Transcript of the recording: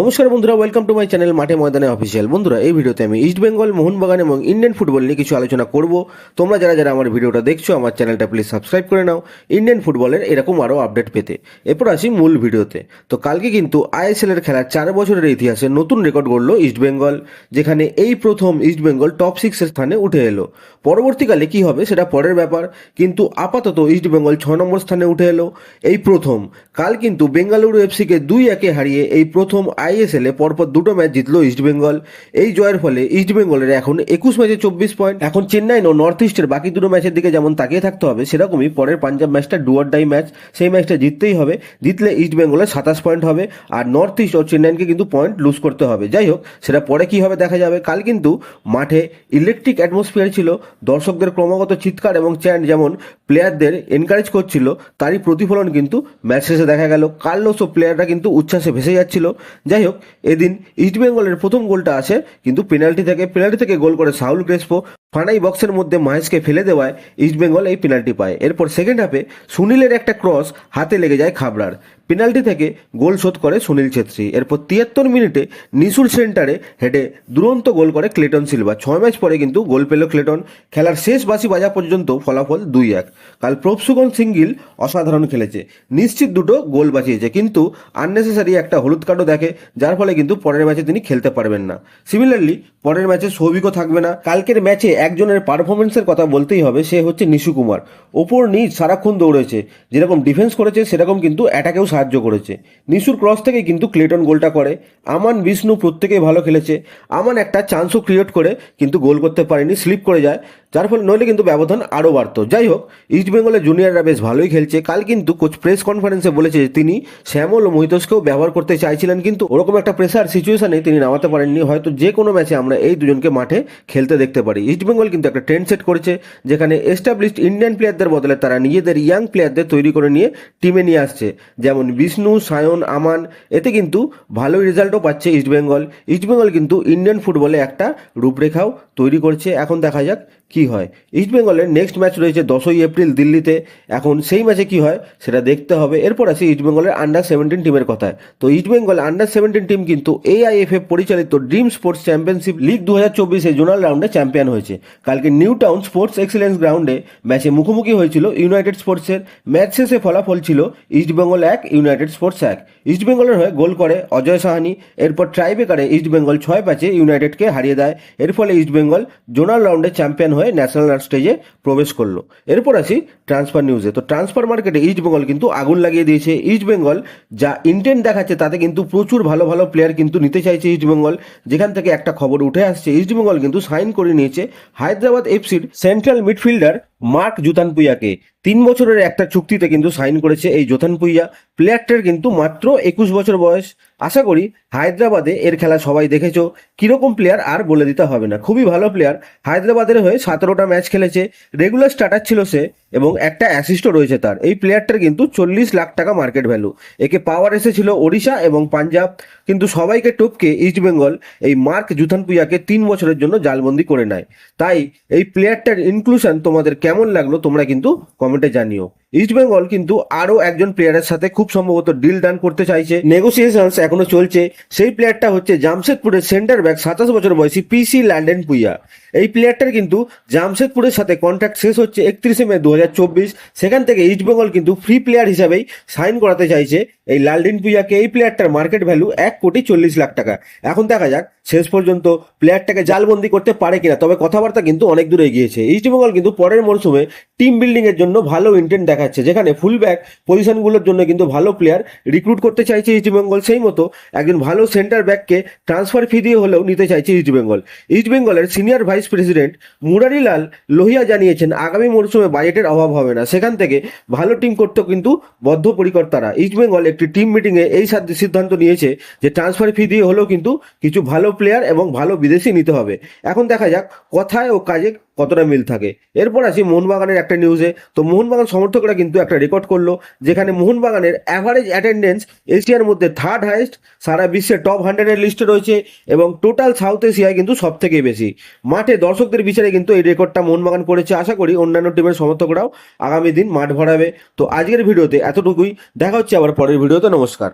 নমস্কার বন্ধুরা welcome to my channel মাঠে ময়দানে অফিসিয়াল বন্ধুরা, এই ভিডিওতে আমি ইস্ট বেঙ্গল মোহনবাগান এবং ইন্ডিয়ান ফুটবল নিয়ে কিছু আলোচনা করব। তোমরা যারা যারা আমার ভিডিওটা দেখছ, আমার চ্যানেলটা প্লিজ সাবস্ক্রাইব করে নাও। ইন্ডিয়ান ফুটবলের এরকম আরও আপডেট পেতে। এরপর আসি মূল ভিডিওতে। তো কালকে কিন্তু আইএসএল এর খেলার চার বছরের ইতিহাসে নতুন রেকর্ড গড়ল ইস্ট বেঙ্গল যেখানে এই প্রথম ইস্ট বেঙ্গল টপ সিক্সের স্থানে উঠে এলো। পরবর্তীকালে কি হবে সেটা পরের ব্যাপার, কিন্তু আপাতত ইস্ট বেঙ্গল ছ নম্বর স্থানে উঠে এলো। এই প্রথম, কাল কিন্তু বেঙ্গালুরু এফসিকে দুই একে হারিয়ে এই প্রথম আইএসএল পরপর দুটো ম্যাচ জিতলো ইস্ট বেঙ্গল। এই জয়ের ফলে ইস্ট বেঙ্গলের এখন একুশ ম্যাচে চব্বিশ পয়েন্ট। এখন চেন্নাই ও নর্থ ইস্টের বাকি দুটো ম্যাচের দিকে যেমন তাকিয়ে থাকতে হবে, সেরকমই পরের পাঞ্জাব ম্যাচটা ডুয়ার ডাই ম্যাচ, সেই ম্যাচটা জিততেই হবে। জিতলে ইস্ট বেঙ্গলের সাতাশ পয়েন্ট হবে আর নর্থ ইস্ট ও চেন্নাইকে কিন্তু পয়েন্ট লুজ করতে হবে। যাই হোক, সেটা পরে কি হবে দেখা যাবে। কাল কিন্তু মাঠে ইলেকট্রিক অ্যাটমসফিয়ার ছিল, দর্শকদের ক্রমাগত চিৎকার এবং চ্যান্ট যেমন প্লেয়ারদের এনকারেজ করছিল, তারই প্রতিফলন কিন্তু ম্যাচ শেষে দেখা গেল। কার্লোস ও প্লেয়াররা কিন্তু উচ্ছ্বাসে ভেসে যাচ্ছিল। যাই হোক এদিন ইস্টবেঙ্গলের প্রথম গোলটা আসে কিন্তু পেনাল্টি থেকে পেনাল্টি থেকে গোল করে সাউল ক্রেসপো ফানাই বক্সের মধ্যে মহেশকে ফেলে দেওয়ায় ইস্ট বেঙ্গল এই পেনাল্টি পায়। এরপর সেকেন্ড হাফে সুনীলের একটা ক্রস হাতে লেগে যায় খাবড়ার। পেনাল্টি থেকে গোল শোধ করে সুনীল ছেত্রী। এরপর তিয়াত্তর মিনিটে নিসুর সেন্টারে হেডে দুরন্ত গোল করে ক্লেটন সিলভা। ছয় ম্যাচ পরে কিন্তু গোল পেল ক্লেটন। খেলার শেষ বাসি বাজা পর্যন্ত ফলাফল দুই এক। কাল প্রভসুগন সিঙ্গিল অসাধারণ খেলেছে। নিশ্চিত দুটো গোল বাঁচিয়েছে। কিন্তু আননেসেসারি একটা হলুদ কার্ডও দেখে, যার ফলে কিন্তু পরের ম্যাচে তিনি খেলতে পারবেন না। সিমিলারলি পরের ম্যাচে সৌভিকও থাকবে না। কালকের ম্যাচে একজনের পারফরমেন্সের কথা বলতেই হবে, সে হচ্ছে নিশু কুমার। ওপর নিচ সারাক্ষণ দৌড়েছে, যেরকম ডিফেন্স করেছে, সেরকম কিন্তু অ্যাটাকেও সাহায্য করেছে। নিশুর ক্রস থেকে কিন্তু ক্লেটন গোলটা করে। আমান বিষ্ণু প্রত্যেকেই ভালো খেলেছে। আমান একটা চান্সও ক্রিয়েট করে, কিন্তু গোল করতে পারেনি স্লিপ করে যায়। যার ফলে নইলে কিন্তু ব্যবধান আরও বাড়তো। যাই হোক ইস্ট বেঙ্গলের জুনিয়ররা বেশ ভালোই খেলছে। কাল কিন্তু কোচ প্রেস কনফারেন্সে বলেছে যে তিনি শ্যামল ও মহিতোষকেও ব্যবহার করতে চাইছিলেন, কিন্তু ওরকম একটা প্রেসার সিচুয়েশনে তিনি নামাতে পারেননি। হয়তো যে কোনো ম্যাচে আমরা এই দুজনকে মাঠে খেলতে দেখতে পারি। ইস্ট বেঙ্গল কিন্তু একটা ট্রেন্ড সেট করেছে, যেখানে এস্টাবলিশড ইন্ডিয়ান প্লেয়ারদের বদলে তারা নিজেদের ইয়াং প্লেয়ারদের তৈরি করে নিয়ে টিমে নিয়ে আসছে। যেমন বিষ্ণু সায়ন আমান এতে কিন্তু ভালোই রেজাল্টও পাচ্ছে ইস্ট বেঙ্গল ইস্ট বেঙ্গল কিন্তু ইন্ডিয়ান ফুটবলে একটা রূপরেখাও তৈরি করছে। এখন দেখা যাক কি হয়। ইস্ট বেঙ্গলের নেক্সট ম্যাচ রয়েছে দশই এপ্রিল দিল্লিতে। এখন সেই ম্যাচে কি হয়, সেটা দেখতে হবে। এরপর আসি ইস্ট বেঙ্গলের আন্ডার সেভেন্টিন টিমের কথায় তো East Bengal under seventeen team কিন্তু এআইএফএফ পরিচালিত ড্রিম স্পোর্টস চ্যাম্পিয়নশিপ লিগ দু হাজার চব্বিশে জোনাল রাউন্ডে চ্যাম্পিয়ন হয়েছে। কালকে নিউ টাউন স্পোর্টস এক্সিলেন্স গ্রাউন্ডে ম্যাচে মুখোমুখি হয়েছিল ইউনাইটেড স্পোর্টসের ম্যাচ শেষে ফলাফল ছিল ইস্ট বেঙ্গল এক ইউনাইটেড স্পোর্টস এক। ইস্ট বেঙ্গলের হয়ে গোল করে অজয় সাহানি। এরপর ট্রাইবেকারে ইস্ট বেঙ্গল ছয় ম্যাচে ইউনাইটেডকে হারিয়ে দেয়। এর ফলে ইস্ট বেঙ্গল জোনাল রাউন্ডে চ্যাম্পিয়ন হয়ে ন্যাশনাল আর্ট স্টেজে প্রবেশ করল। এরপর আসি ট্রান্সফার নিউজে তো ট্রান্সফার মার্কেটে ইস্ট বেঙ্গল কিন্তু আগুন লাগিয়ে দিয়েছে। ইস্ট বেঙ্গল যা ইন্টেন্ট দেখাচ্ছে, তাতে কিন্তু প্রচুর ভালো ভালো প্লেয়ার কিন্তু নিতে চাইছে ইস্ট বেঙ্গল যেখান থেকে একটা খবর উঠে আসছে ইস্ট বেঙ্গল কিন্তু সাইন করে নিয়েছে হায়দ্রাবাদ এফসির সেন্ট্রাল মিডফিল্ডার মার্ক জুতানপুইয়াকে। তিন বছরের একটা চুক্তিতে কিন্তু সাইন করেছে এই জোথানপুইয়া প্লেয়ারটার কিন্তু মাত্র একুশ বছর বয়স। আশা করি হায়দ্রাবাদে এর খেলা সবাই দেখেছ। কীরকম প্লেয়ার আর বলে দিতে হবে না। খুবই ভালো প্লেয়ার। হায়দ্রাবাদের হয়ে সতেরোটা ম্যাচ খেলেছে। রেগুলার স্টার্টার ছিল সে এবং একটা অ্যাসিস্টও রয়েছে তার। এই প্লেয়ারটার কিন্তু চল্লিশ লাখ টাকা মার্কেট ভ্যালু একে পাওয়ার এসেছিল ওড়িশা এবং পাঞ্জাব। কিন্তু সবাইকে টপকে ইস্টবেঙ্গল এই মার্ক জুথানপুইয়াকে তিন বছরের জন্য জালবন্দি করে নেয়। তাই এই প্লেয়ারটার ইনক্লুশন তোমাদের কেমন লাগল তোমরা কিন্তু কমেন্টে জানিও। ইস্ট বেঙ্গল কিন্তু আরও একজন প্লেয়ারের সাথে খুব সম্ভবত ডিল ডান করতে চাইছে। নেগোসিয়েশনস এখনও চলছে। সেই প্লেয়ারটা হচ্ছে জামশেদপুরের সেন্টার ব্যাক সাতাশ বছর বয়সী পিসি ল্যান্ডেন পুইয়া এই প্লেয়ারটার কিন্তু জামশেদপুরের সাথে কন্ট্রাক্ট শেষ হচ্ছে একত্রিশে মে দু হাজার চব্বিশ। সেখান থেকে ইস্টবেঙ্গল কিন্তু ফ্রি প্লেয়ার হিসাবেই সাইন করাতে চাইছে এই লালডিন পুইয়াকে এই প্লেয়ারটার মার্কেট ভ্যালু এক কোটি চল্লিশ লাখ টাকা। এখন দেখা যাক, শেষ পর্যন্ত প্লেয়ারটাকে জালবন্দি করতে পারে কিনা। তবে কথাবার্তা কিন্তু অনেক দূর এগিয়েছে। ইস্টবেঙ্গল কিন্তু পরের মরশুমে টিম বিল্ডিং এর জন্য ভালো ইন্টেন্ট দেখাচ্ছে। যেখানে ফুল ব্যাক পজিশনগুলোর জন্য কিন্তু ভালো প্লেয়ার রিক্রুট করতে চাইছে ইস্ট বেঙ্গল সেই মতো একজন ভালো সেন্টার ব্যাককে ট্রান্সফার ফি দিয়ে হলেও নিতে চাইছে ইস্ট বেঙ্গল ইস্ট বেঙ্গলের senior vice president Murarilal Lohia জানিয়েছেন, আগামী মরশুমে বাজেটের অভাব হবে না। সেখান থেকে ভালো টিম করতেও কিন্তু বদ্ধপরিকর তারা ইস্ট বেঙ্গল একটি টিম মিটিংয়ে এই সাদ- সিদ্ধান্ত নিয়েছে যে ট্রান্সফার ফি দিয়ে হলেও কিন্তু কিছু ভালো প্লেয়ার এবং ভালো বিদেশি নিতে হবে। এখন দেখা যাক কথায় ও কাজে কতটা মিল থাকে। এরপর আসি মোহনবাগানের একটা নিউজে তো মোহনবাগান সমর্থকরা কিন্তু একটা রেকর্ড করল, যেখানে মোহনবাগানের অ্যাভারেজ অ্যাটেন্ডেন্স এশিয়ার মধ্যে থার্ড হাইয়েস্ট সারা বিশ্বের টপ হান্ড্রেডের লিস্টে রয়েছে এবং টোটাল সাউথ এশিয়ায় কিন্তু সব থেকে বেশি। মাঠে দর্শকদের বিচারে কিন্তু এই রেকর্ডটা মোহনবাগান করেছে। আশা করি অন্যান্য টিমের সমর্থকরাও আগামী দিন মাঠ ভরাবে। তো আজকের ভিডিওতে এতটুকুই। দেখা হচ্ছে আবার পরের ভিডিওতে। নমস্কার।